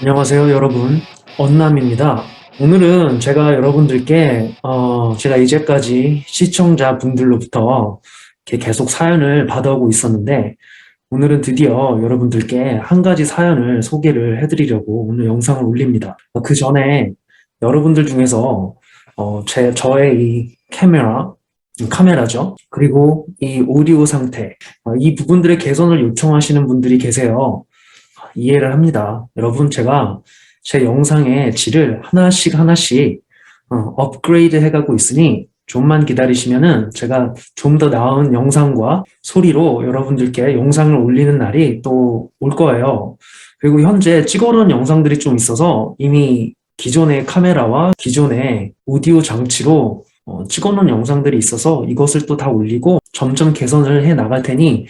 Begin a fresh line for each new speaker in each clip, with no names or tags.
안녕하세요, 여러분. 언남입니다. 오늘은 제가 여러분들께, 어, 제가 이제까지 시청자분들로부터 계속 사연을 받아오고 있었는데, 오늘은 드디어 여러분들께 한 가지 사연을 소개를 해드리려고 오늘 영상을 올립니다. 그 전에 여러분들 중에서, 어, 제, 저의 이 카메라, 카메라죠. 그리고 이 오디오 상태, 어, 이 부분들의 개선을 요청하시는 분들이 계세요. 이해를 합니다. 여러분, 제가 제 영상의 질을 하나씩 하나씩 어, 업그레이드 해가고 있으니 좀만 기다리시면은 제가 좀 더 나은 영상과 소리로 여러분들께 영상을 올리는 날이 또 올 거예요. 그리고 현재 찍어놓은 영상들이 좀 있어서 이미 기존의 카메라와 기존의 오디오 장치로 어, 찍어놓은 영상들이 있어서 이것을 또 다 올리고 점점 개선을 해 나갈 테니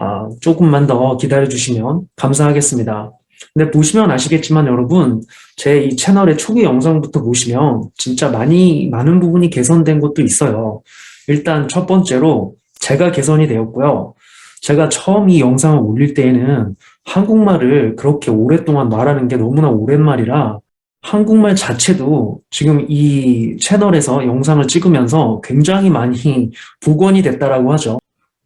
아, 조금만 더 기다려 주시면 감사하겠습니다. 근데 보시면 아시겠지만 여러분, 제 이 채널의 초기 영상부터 보시면 진짜 많이, 많은 부분이 개선된 것도 있어요. 일단 첫 번째로 제가 개선이 되었고요. 제가 처음 이 영상을 올릴 때에는 한국말을 그렇게 오랫동안 말하는 게 너무나 오랜말이라 한국말 자체도 지금 이 채널에서 영상을 찍으면서 굉장히 많이 복원이 됐다라고 하죠.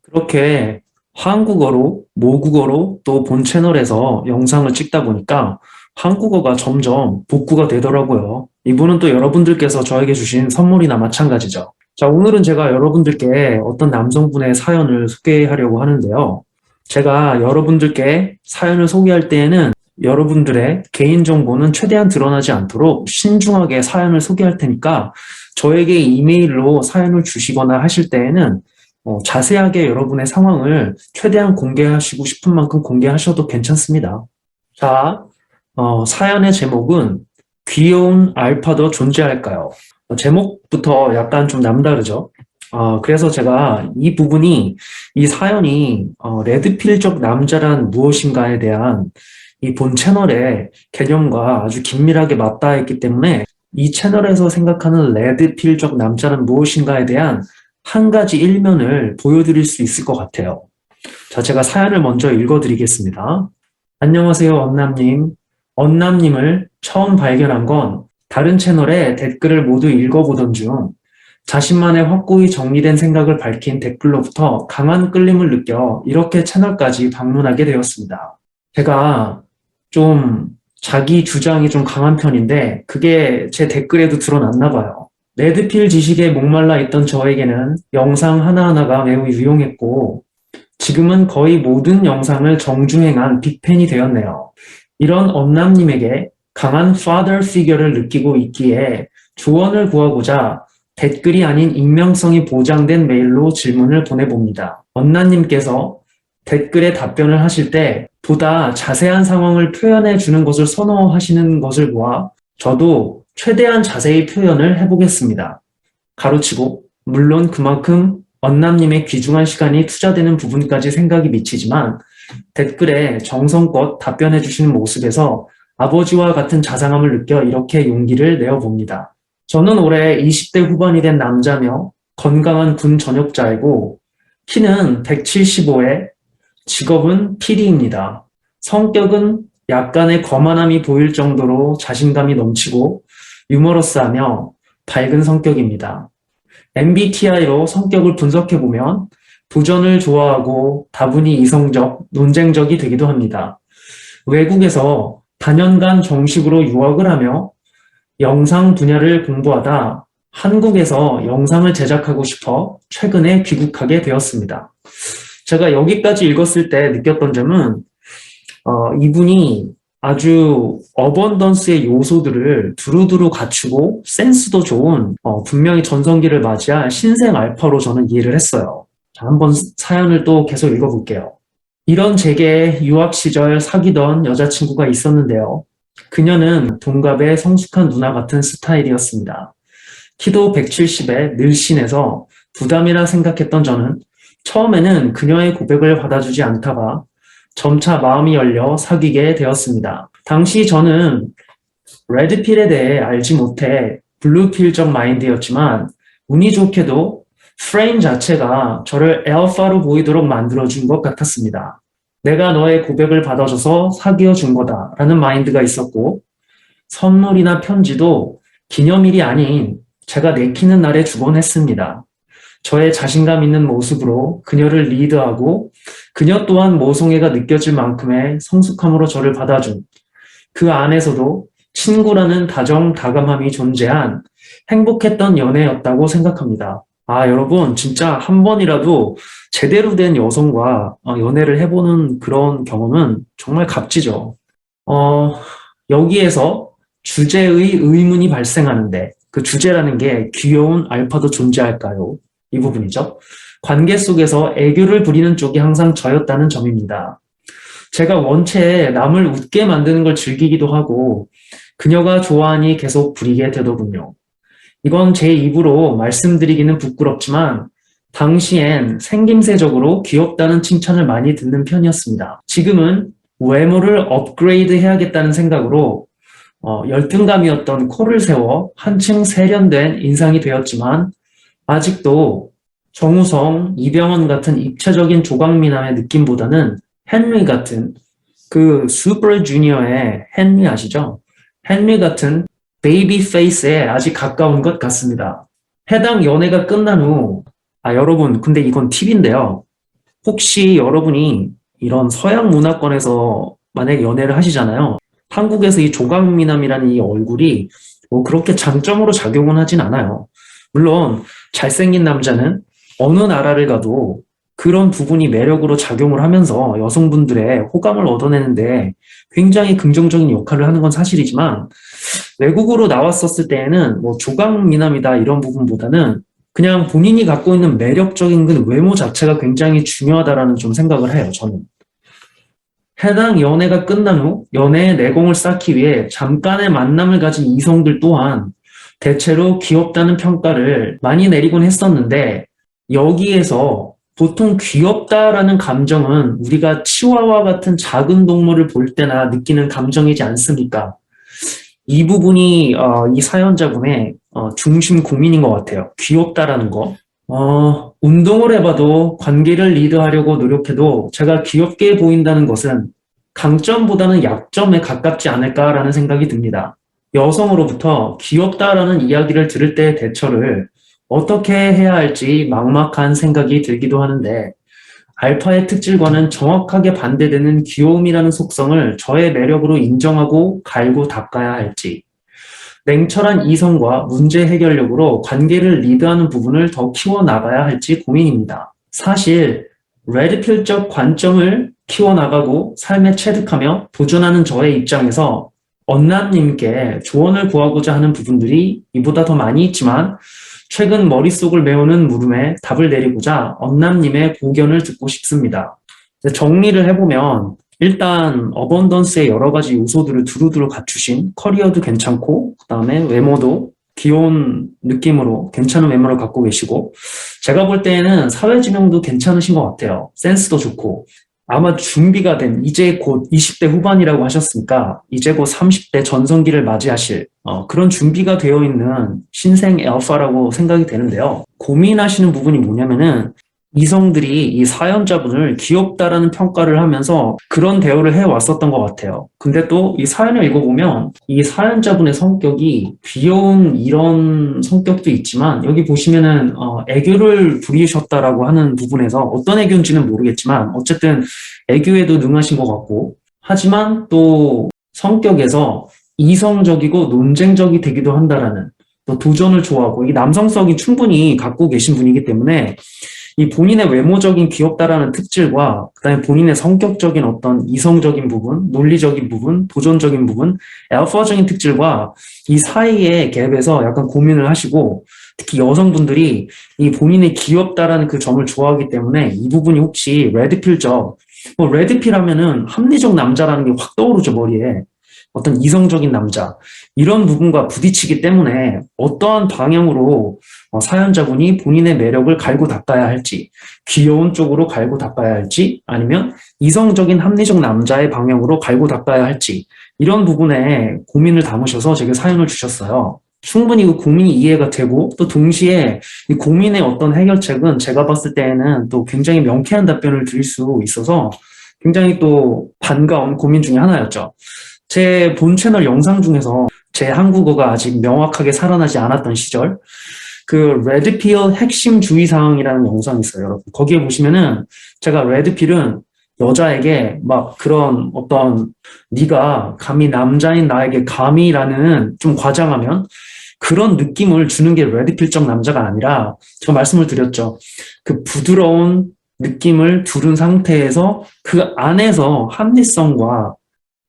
그렇게 한국어로, 모국어로 또 본 채널에서 영상을 찍다 보니까 한국어가 점점 복구가 되더라고요. 이분은 또 여러분들께서 저에게 주신 선물이나 마찬가지죠. 자, 오늘은 제가 여러분들께 어떤 남성분의 사연을 소개하려고 하는데요. 제가 여러분들께 사연을 소개할 때에는 여러분들의 개인정보는 최대한 드러나지 않도록 신중하게 사연을 소개할 테니까 저에게 이메일로 사연을 주시거나 하실 때에는 어, 자세하게 여러분의 상황을 최대한 공개하시고 싶은 만큼 공개하셔도 괜찮습니다. 자, 어, 사연의 제목은 귀여운 알파도 존재할까요? 어, 제목부터 약간 좀 남다르죠? 어, 그래서 제가 이 부분이, 이 사연이, 어, 레드필적 남자란 무엇인가에 대한 이 본 채널의 개념과 아주 긴밀하게 맞닿아 있기 때문에 이 채널에서 생각하는 레드필적 남자는 무엇인가에 대한 한 가지 일면을 보여드릴 수 있을 것 같아요. 자, 제가 사연을 먼저 읽어드리겠습니다. 안녕하세요, 언남님. 언남님을 처음 발견한 건 다른 채널의 댓글을 모두 읽어보던 중 자신만의 확고히 정리된 생각을 밝힌 댓글로부터 강한 끌림을 느껴 이렇게 채널까지 방문하게 되었습니다. 제가 좀 자기 주장이 좀 강한 편인데 그게 제 댓글에도 드러났나 봐요. 레드필 지식에 목말라 있던 저에게는 영상 하나하나가 매우 유용했고 지금은 거의 모든 영상을 정주행한 빅팬이 되었네요. 이런 엄남님에게 강한 father figure를 느끼고 있기에 조언을 구하고자 댓글이 아닌 익명성이 보장된 메일로 질문을 보내봅니다. 엄나님께서 댓글에 답변을 하실 때 보다 자세한 상황을 표현해 주는 것을 선호하시는 것을 보아 저도 최대한 자세히 표현을 해보겠습니다. 가로치고 물론 그만큼 언남님의 귀중한 시간이 투자되는 부분까지 생각이 미치지만 댓글에 정성껏 답변해 주시는 모습에서 아버지와 같은 자상함을 느껴 이렇게 용기를 내어봅니다. 저는 올해 20대 후반이 된 남자며 건강한 군 전역자이고 키는 175에 직업은 PD입니다. 성격은 약간의 거만함이 보일 정도로 자신감이 넘치고 유머러스하며 밝은 성격입니다. MBTI로 성격을 분석해보면 도전을 좋아하고 다분히 이성적, 논쟁적이 되기도 합니다. 외국에서 다년간 정식으로 유학을 하며 영상 분야를 공부하다 한국에서 영상을 제작하고 싶어 최근에 귀국하게 되었습니다. 제가 여기까지 읽었을 때 느꼈던 점은 어, 이분이 아주 어번던스의 요소들을 두루두루 갖추고 센스도 좋은 어, 분명히 전성기를 맞이할 신생 알파로 저는 이해를 했어요. 자, 한번 사연을 또 계속 읽어볼게요. 이런 제게 유학 시절 사귀던 여자친구가 있었는데요. 그녀는 동갑의 성숙한 누나 같은 스타일이었습니다. 키도 170에 늘씬해서 부담이라 생각했던 저는 처음에는 그녀의 고백을 받아주지 않다가 점차 마음이 열려 사귀게 되었습니다. 당시 저는 레드필에 대해 알지 못해 블루필적 마인드였지만 운이 좋게도 프레임 자체가 저를 알파로 보이도록 만들어준 것 같았습니다. 내가 너의 고백을 받아줘서 사귀어 준 거다 라는 마인드가 있었고, 선물이나 편지도 기념일이 아닌 제가 내키는 날에 주곤 했습니다. 저의 자신감 있는 모습으로 그녀를 리드하고 그녀 또한 모성애가 느껴질 만큼의 성숙함으로 저를 받아준 그 안에서도 친구라는 다정다감함이 존재한 행복했던 연애였다고 생각합니다. 아, 여러분, 진짜 한 번이라도 제대로 된 여성과 어, 연애를 해보는 그런 경험은 정말 값지죠. 어, 여기에서 주제의 의문이 발생하는데 그 주제라는 게 귀여운 알파도 존재할까요? 이 부분이죠. 관계 속에서 애교를 부리는 쪽이 항상 저였다는 점입니다. 제가 원체 남을 웃게 만드는 걸 즐기기도 하고 그녀가 좋아하니 계속 부리게 되더군요. 이건 제 입으로 말씀드리기는 부끄럽지만 당시엔 생김새적으로 귀엽다는 칭찬을 많이 듣는 편이었습니다. 지금은 외모를 업그레이드 해야겠다는 생각으로 어, 열등감이었던 코를 세워 한층 세련된 인상이 되었지만 아직도 정우성, 이병헌 같은 입체적인 조각미남의 느낌보다는 헨리 같은 그 슈퍼 주니어의 헨리 아시죠? 헨리 같은 베이비 페이스에 아직 가까운 것 같습니다. 해당 연애가 끝난 후, 아, 여러분, 근데 이건 팁인데요. 혹시 여러분이 이런 서양 문화권에서 만약에 연애를 하시잖아요. 한국에서 이 조각미남이라는 이 얼굴이 뭐 그렇게 장점으로 작용은 하진 않아요. 물론 잘생긴 남자는 어느 나라를 가도 그런 부분이 매력으로 작용을 하면서 여성분들의 호감을 얻어내는데 굉장히 긍정적인 역할을 하는 건 사실이지만 외국으로 나왔었을 때에는 뭐 조각 미남이다 이런 부분보다는 그냥 본인이 갖고 있는 매력적인 그 외모 자체가 굉장히 중요하다라는 좀 생각을 해요, 저는. 해당 연애가 끝난 후 연애의 내공을 쌓기 위해 잠깐의 만남을 가진 이성들 또한 대체로 귀엽다는 평가를 많이 내리곤 했었는데 여기에서 보통 귀엽다라는 감정은 우리가 치와와 같은 작은 동물을 볼 때나 느끼는 감정이지 않습니까? 이 부분이 어, 이 사연자분의 어, 중심 고민인 것 같아요. 귀엽다라는 거. 어, 운동을 해봐도 관계를 리드하려고 노력해도 제가 귀엽게 보인다는 것은 강점보다는 약점에 가깝지 않을까라는 생각이 듭니다. 여성으로부터 귀엽다라는 이야기를 들을 때의 대처를 어떻게 해야 할지 막막한 생각이 들기도 하는데 알파의 특질과는 정확하게 반대되는 귀여움이라는 속성을 저의 매력으로 인정하고 갈고 닦아야 할지 냉철한 이성과 문제 해결력으로 관계를 리드하는 부분을 더 키워나가야 할지 고민입니다. 사실 레드필적 관점을 키워나가고 삶에 체득하며 도전하는 저의 입장에서 언남님께 조언을 구하고자 하는 부분들이 이보다 더 많이 있지만 최근 머릿속을 메우는 물음에 답을 내리고자 언남님의 고견을 듣고 싶습니다. 정리를 해보면 일단 어번던스의 여러 가지 요소들을 두루두루 갖추신 커리어도 괜찮고 그 다음에 외모도 귀여운 느낌으로 괜찮은 외모를 갖고 계시고 제가 볼 때에는 사회지명도 괜찮으신 것 같아요. 센스도 좋고 아마 준비가 된 이제 곧 20대 후반이라고 하셨으니까 이제 곧 30대 전성기를 맞이하실 어, 그런 준비가 되어 있는 신생 알파라고 생각이 되는데요. 고민하시는 부분이 뭐냐면은 이성들이 이 사연자분을 귀엽다라는 평가를 하면서 그런 대우를 해왔었던 것 같아요. 근데 또 이 사연을 읽어보면 이 사연자분의 성격이 귀여운 이런 성격도 있지만 여기 보시면은 어, 애교를 부리셨다라고 하는 부분에서 어떤 애교인지는 모르겠지만 어쨌든 애교에도 능하신 것 같고 하지만 또 성격에서 이성적이고 논쟁적이 되기도 한다라는 또 도전을 좋아하고 이 남성성이 충분히 갖고 계신 분이기 때문에 이 본인의 외모적인 귀엽다라는 특질과 그다음에 본인의 성격적인 어떤 이성적인 부분, 논리적인 부분, 도전적인 부분, 알파적인 특질과 이 사이의 갭에서 약간 고민을 하시고 특히 여성분들이 이 본인의 귀엽다라는 그 점을 좋아하기 때문에 이 부분이 혹시 레드필적 뭐 레드필 하면은 합리적 남자라는 게 확 떠오르죠 머리에 어떤 이성적인 남자 이런 부분과 부딪히기 때문에 어떠한 방향으로 어, 사연자분이 본인의 매력을 갈고 닦아야 할지 귀여운 쪽으로 갈고 닦아야 할지 아니면 이성적인 합리적 남자의 방향으로 갈고 닦아야 할지 이런 부분에 고민을 담으셔서 제게 사연을 주셨어요. 충분히 그 고민이 이해가 되고 또 동시에 이 고민의 어떤 해결책은 제가 봤을 때에는 또 굉장히 명쾌한 답변을 드릴 수 있어서 굉장히 또 반가운 고민 중에 하나였죠. 제 본 채널 영상 중에서 제 한국어가 아직 명확하게 살아나지 않았던 시절, 그 레드필 핵심 주의사항이라는 영상이 있어요, 여러분. 거기에 보시면은 제가 레드필은 여자에게 막 그런 어떤 네가 감히 남자인 나에게 감히라는 좀 과장하면 그런 느낌을 주는 게 레드필적 남자가 아니라 제가 말씀을 드렸죠. 그 부드러운 느낌을 두른 상태에서 그 안에서 합리성과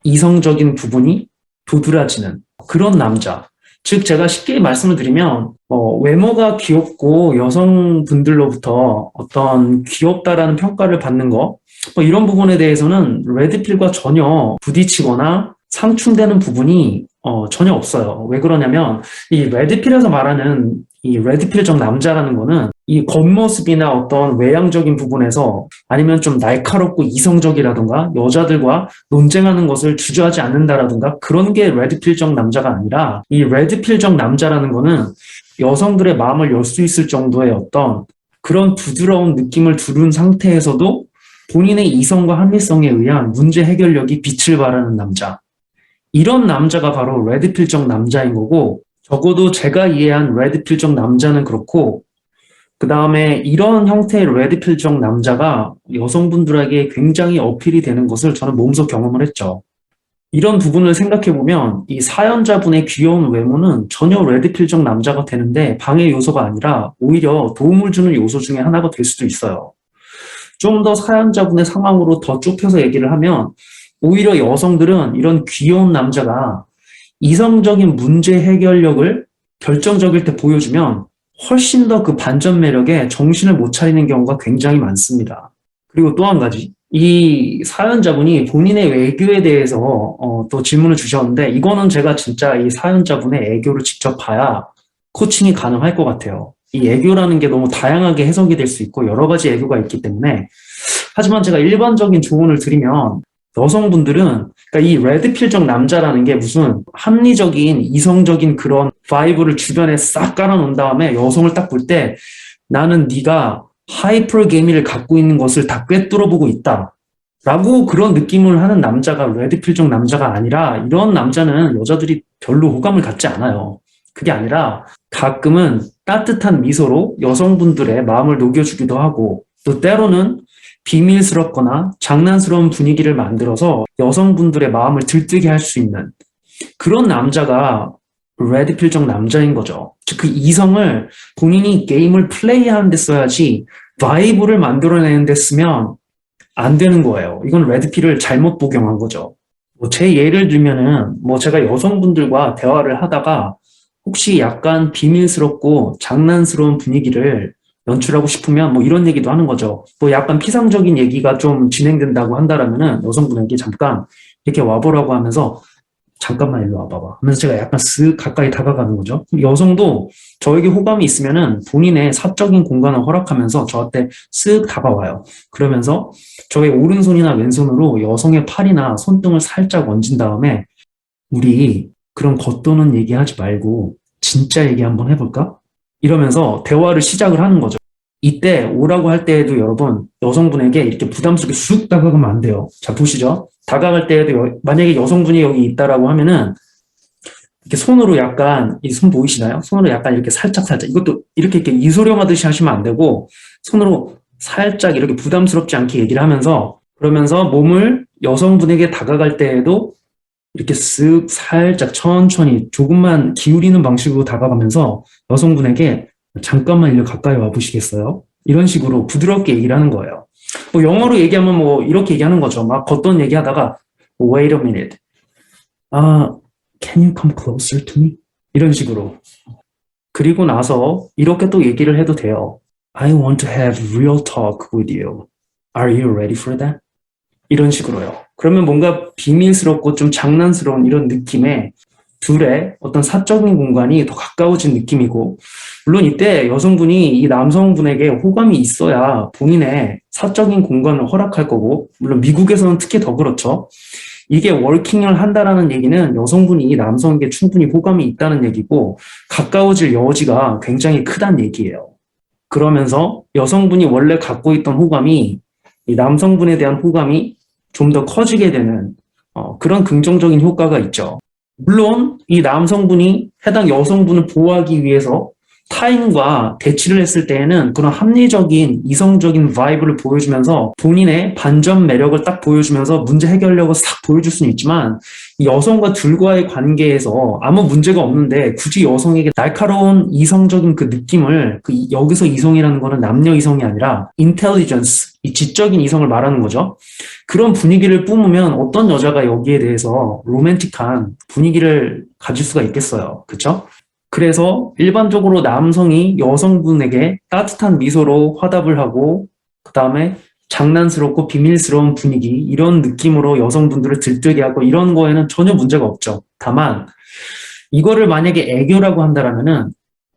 이성적인 부분이 도드라지는 그런 남자. 즉 제가 쉽게 말씀을 드리면 어, 외모가 귀엽고 여성분들로부터 어떤 귀엽다라는 평가를 받는 거뭐 이런 부분에 대해서는 레드필과 전혀 부딪히거나 상충되는 부분이 어, 전혀 없어요. 왜 그러냐면 이 레드필에서 말하는 이 레드필적 남자라는 거는 이 겉모습이나 어떤 외향적인 부분에서 아니면 좀 날카롭고 이성적이라든가 여자들과 논쟁하는 것을 주저하지 않는다라든가 그런 게 레드필적 남자가 아니라 이 레드필적 남자라는 거는 여성들의 마음을 열 수 있을 정도의 어떤 그런 부드러운 느낌을 두른 상태에서도 본인의 이성과 합리성에 의한 문제 해결력이 빛을 발하는 남자. 이런 남자가 바로 레드필적 남자인 거고 적어도 제가 이해한 레드필적 남자는 그렇고 그 다음에 이런 형태의 레드필적 남자가 여성분들에게 굉장히 어필이 되는 것을 저는 몸소 경험을 했죠. 이런 부분을 생각해보면 이 사연자분의 귀여운 외모는 전혀 레드필적 남자가 되는데 방해 요소가 아니라 오히려 도움을 주는 요소 중에 하나가 될 수도 있어요. 좀 더 사연자분의 상황으로 더 좁혀서 얘기를 하면 오히려 여성들은 이런 귀여운 남자가 이성적인 문제 해결력을 결정적일 때 보여주면 훨씬 더 그 반전 매력에 정신을 못 차리는 경우가 굉장히 많습니다. 그리고 또 한 가지. 이 사연자분이 본인의 외교에 대해서 어, 또 질문을 주셨는데 이거는 제가 진짜 이 사연자분의 애교를 직접 봐야 코칭이 가능할 것 같아요. 이 애교라는 게 너무 다양하게 해석이 될 수 있고 여러 가지 애교가 있기 때문에 하지만 제가 일반적인 조언을 드리면 여성분들은 그러니까 이 레드필적 남자라는 게 무슨 합리적인 이성적인 그런 바이브를 주변에 싹 깔아놓은 다음에 여성을 딱 볼 때 나는 네가 하이퍼 게미를 갖고 있는 것을 다 꿰뚫어보고 있다. 라고 그런 느낌을 하는 남자가 레드필적 남자가 아니라 이런 남자는 여자들이 별로 호감을 갖지 않아요. 그게 아니라 가끔은 따뜻한 미소로 여성분들의 마음을 녹여주기도 하고 또 때로는 비밀스럽거나 장난스러운 분위기를 만들어서 여성분들의 마음을 들뜨게 할 수 있는 그런 남자가 레드필적 남자인 거죠. 즉 그 이성을 본인이 게임을 플레이하는 데 써야지 바이브를 만들어내는 데 쓰면 안 되는 거예요. 이건 레드필을 잘못 복용한 거죠. 뭐 제 예를 들면은 뭐 제가 여성분들과 대화를 하다가 혹시 약간 비밀스럽고 장난스러운 분위기를 연출하고 싶으면 뭐 이런 얘기도 하는 거죠. 뭐 약간 피상적인 얘기가 좀 진행된다고 한다라면은 여성분에게 잠깐 이렇게 와보라고 하면서 잠깐만 일로 와봐봐 하면서 제가 약간 쓱 가까이 다가가는 거죠. 여성도 저에게 호감이 있으면은 본인의 사적인 공간을 허락하면서 저한테 쓱 다가와요. 그러면서 저의 오른손이나 왼손으로 여성의 팔이나 손등을 살짝 얹은 다음에 우리 그런 겉도는 얘기하지 말고 진짜 얘기 한번 해볼까? 이러면서 대화를 시작을 하는 거죠. 이때 오라고 할 때에도 여러분 여성분에게 이렇게 부담스럽게 쑥 다가가면 안 돼요. 자 보시죠. 다가갈 때에도 여, 만약에 여성분이 여기 있다라고 하면은 이렇게 손으로 약간 이 손 보이시나요? 손으로 약간 이렇게 살짝 살짝 이것도 이렇게 이렇게 이소룡하듯이 하시면 안 되고 손으로 살짝 이렇게 부담스럽지 않게 얘기를 하면서 그러면서 몸을 여성분에게 다가갈 때에도 이렇게 쓱 살짝 천천히 조금만 기울이는 방식으로 다가가면서 여성분에게 잠깐만 일로 가까이 와 보시겠어요? 이런 식으로 부드럽게 얘기를 하는 거예요. 뭐 영어로 얘기하면 뭐 이렇게 얘기하는 거죠. 막 걷던 얘기하다가 wait a minute. 아, can you come closer to me? 이런 식으로. 그리고 나서 이렇게 또 얘기를 해도 돼요. I want to have real talk with you. Are you ready for that? 이런 식으로요. 그러면 뭔가 비밀스럽고 좀 장난스러운 이런 느낌의 둘의 어떤 사적인 공간이 더 가까워진 느낌이고, 물론 이때 여성분이 이 남성분에게 호감이 있어야 본인의 사적인 공간을 허락할 거고, 물론 미국에서는 특히 더 그렇죠. 이게 워킹을 한다라는 얘기는 여성분이 이 남성에게 충분히 호감이 있다는 얘기고, 가까워질 여지가 굉장히 크다는 얘기예요. 그러면서 여성분이 원래 갖고 있던 호감이 이 남성분에 대한 호감이 좀 더 커지게 되는 어, 그런 긍정적인 효과가 있죠. 물론 이 남성분이 해당 여성분을 보호하기 위해서 타인과 대치를 했을 때에는 그런 합리적인 이성적인 바이브를 보여주면서 본인의 반전 매력을 딱 보여주면서 문제 해결력을 싹 보여줄 수는 있지만 이 여성과 둘과의 관계에서 아무 문제가 없는데 굳이 여성에게 날카로운 이성적인 그 느낌을 그 이- 여기서 이성이라는 거는 남녀 이성이 아니라 인텔리전스 이 지적인 이성을 말하는 거죠. 그런 분위기를 뿜으면 어떤 여자가 여기에 대해서 로맨틱한 분위기를 가질 수가 있겠어요. 그렇죠? 그래서 일반적으로 남성이 여성분에게 따뜻한 미소로 화답을 하고 그 다음에 장난스럽고 비밀스러운 분위기 이런 느낌으로 여성분들을 들뜨게 하고 이런 거에는 전혀 문제가 없죠. 다만 이거를 만약에 애교라고 한다라면은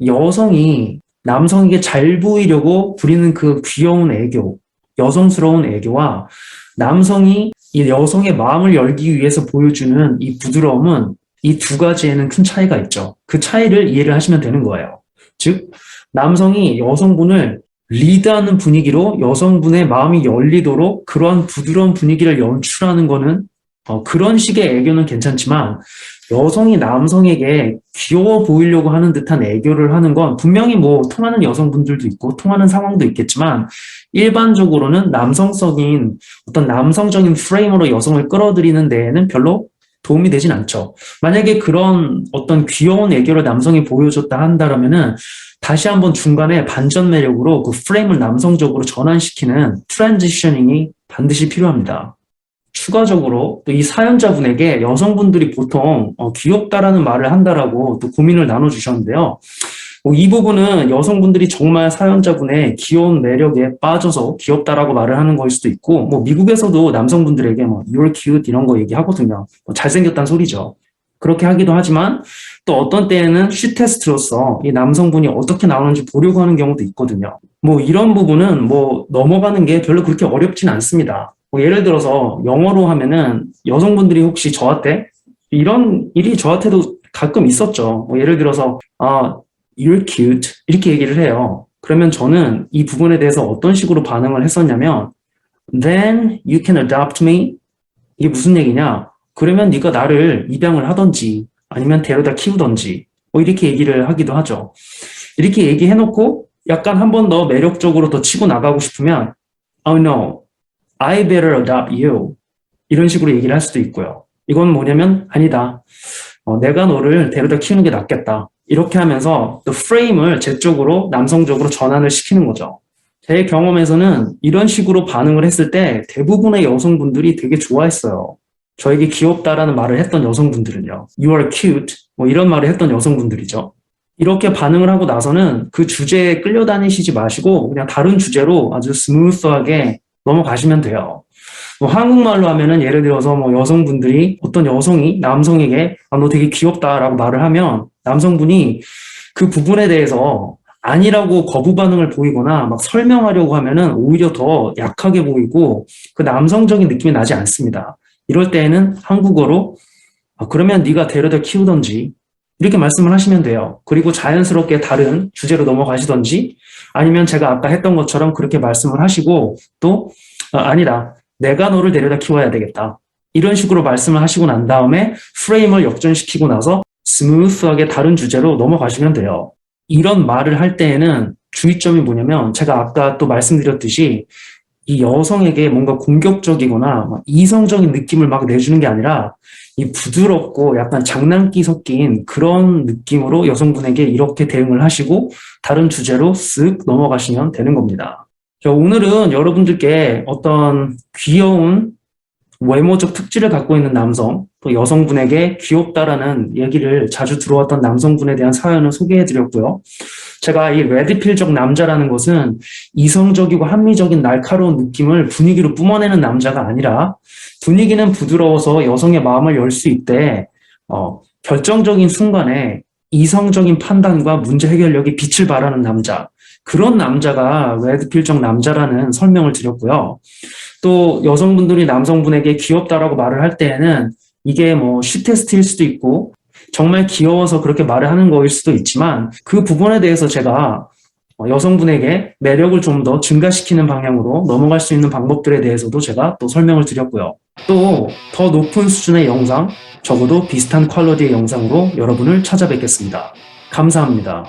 여성이 남성에게 잘 보이려고 부리는 그 귀여운 애교, 여성스러운 애교와 남성이 이 여성의 마음을 열기 위해서 보여주는 이 부드러움은 이 두 가지에는 큰 차이가 있죠. 그 차이를 이해를 하시면 되는 거예요. 즉, 남성이 여성분을 리드하는 분위기로 여성분의 마음이 열리도록 그러한 부드러운 분위기를 연출하는 거는 어, 그런 식의 애교는 괜찮지만 여성이 남성에게 귀여워 보이려고 하는 듯한 애교를 하는 건 분명히 뭐 통하는 여성분들도 있고 통하는 상황도 있겠지만 일반적으로는 남성적인 어떤 남성적인 프레임으로 여성을 끌어들이는 데에는 별로 도움이 되진 않죠. 만약에 그런 어떤 귀여운 애교를 남성이 보여줬다 한다라면은 다시 한번 중간에 반전 매력으로 그 프레임을 남성적으로 전환시키는 트랜지셔닝이 반드시 필요합니다. 추가적으로 또 이 사연자분에게 여성분들이 보통 어, 귀엽다라는 말을 한다라고 또 고민을 나눠주셨는데요. 어, 이 부분은 여성분들이 정말 사연자분의 귀여운 매력에 빠져서 귀엽다라고 말을 하는 거일 수도 있고, 뭐 미국에서도 남성분들에게 뭐 you're cute 이런 거 얘기하거든요. 뭐 잘생겼다는 소리죠. 그렇게 하기도 하지만 또 어떤 때에는 쉬 테스트로서 이 남성분이 어떻게 나오는지 보려고 하는 경우도 있거든요. 뭐 이런 부분은 뭐 넘어가는 게 별로 그렇게 어렵진 않습니다. 뭐 예를 들어서 영어로 하면은 여성분들이 혹시 저한테 이런 일이 저한테도 가끔 있었죠. 뭐 예를 들어서 아 you're cute 이렇게 얘기를 해요. 그러면 저는 이 부분에 대해서 어떤 식으로 반응을 했었냐면 then you can adopt me 이게 무슨 얘기냐? 그러면 네가 나를 입양을 하던지 아니면 데려다 키우던지 뭐 이렇게 얘기를 하기도 하죠. 이렇게 얘기해놓고 약간 한 번 더 매력적으로 더 치고 나가고 싶으면 oh no, I better adopt you 이런 식으로 얘기를 할 수도 있고요. 이건 뭐냐면 아니다. 어, 내가 너를 데려다 키우는 게 낫겠다. 이렇게 하면서 또 프레임을 제 쪽으로 남성적으로 전환을 시키는 거죠. 제 경험에서는 이런 식으로 반응을 했을 때 대부분의 여성분들이 되게 좋아했어요. 저에게 귀엽다라는 말을 했던 여성분들은요. You are cute. 뭐 이런 말을 했던 여성분들이죠. 이렇게 반응을 하고 나서는 그 주제에 끌려다니시지 마시고 그냥 다른 주제로 아주 스무스하게 넘어가시면 돼요. 뭐 한국말로 하면은 예를 들어서 뭐 여성분들이 어떤 여성이 남성에게 아, 너 되게 귀엽다라고 말을 하면 남성분이 그 부분에 대해서 아니라고 거부 반응을 보이거나 막 설명하려고 하면은 오히려 더 약하게 보이고 그 남성적인 느낌이 나지 않습니다. 이럴 때에는 한국어로 아, 그러면 네가 데려다 키우던지 이렇게 말씀을 하시면 돼요. 그리고 자연스럽게 다른 주제로 넘어가시던지 아니면 제가 아까 했던 것처럼 그렇게 말씀을 하시고 또 아, 아니다. 내가 너를 데려다 키워야 되겠다. 이런 식으로 말씀을 하시고 난 다음에 프레임을 역전시키고 나서 스무스하게 다른 주제로 넘어가시면 돼요. 이런 말을 할 때에는 주의점이 뭐냐면 제가 아까 또 말씀드렸듯이 이 여성에게 뭔가 공격적이거나 막 이성적인 느낌을 막 내주는 게 아니라 이 부드럽고 약간 장난기 섞인 그런 느낌으로 여성분에게 이렇게 대응을 하시고 다른 주제로 쓱 넘어가시면 되는 겁니다. 자, 오늘은 여러분들께 어떤 귀여운 외모적 특질을 갖고 있는 남성, 또 여성분에게 귀엽다라는 얘기를 자주 들어왔던 남성분에 대한 사연을 소개해 드렸고요. 제가 이 레드필적 남자라는 것은 이성적이고 합리적인 날카로운 느낌을 분위기로 뿜어내는 남자가 아니라 분위기는 부드러워서 여성의 마음을 열 수 있대, 어, 결정적인 순간에 이성적인 판단과 문제 해결력이 빛을 발하는 남자. 그런 남자가 레드필적 남자라는 설명을 드렸고요. 또 여성분들이 남성분에게 귀엽다라고 말을 할 때에는 이게 뭐 슈테스트일 수도 있고 정말 귀여워서 그렇게 말을 하는 거일 수도 있지만 그 부분에 대해서 제가 어, 여성분에게 매력을 좀 더 증가시키는 방향으로 넘어갈 수 있는 방법들에 대해서도 제가 또 설명을 드렸고요. 또 더 높은 수준의 영상, 적어도 비슷한 퀄러티의 영상으로 여러분을 찾아뵙겠습니다. 감사합니다.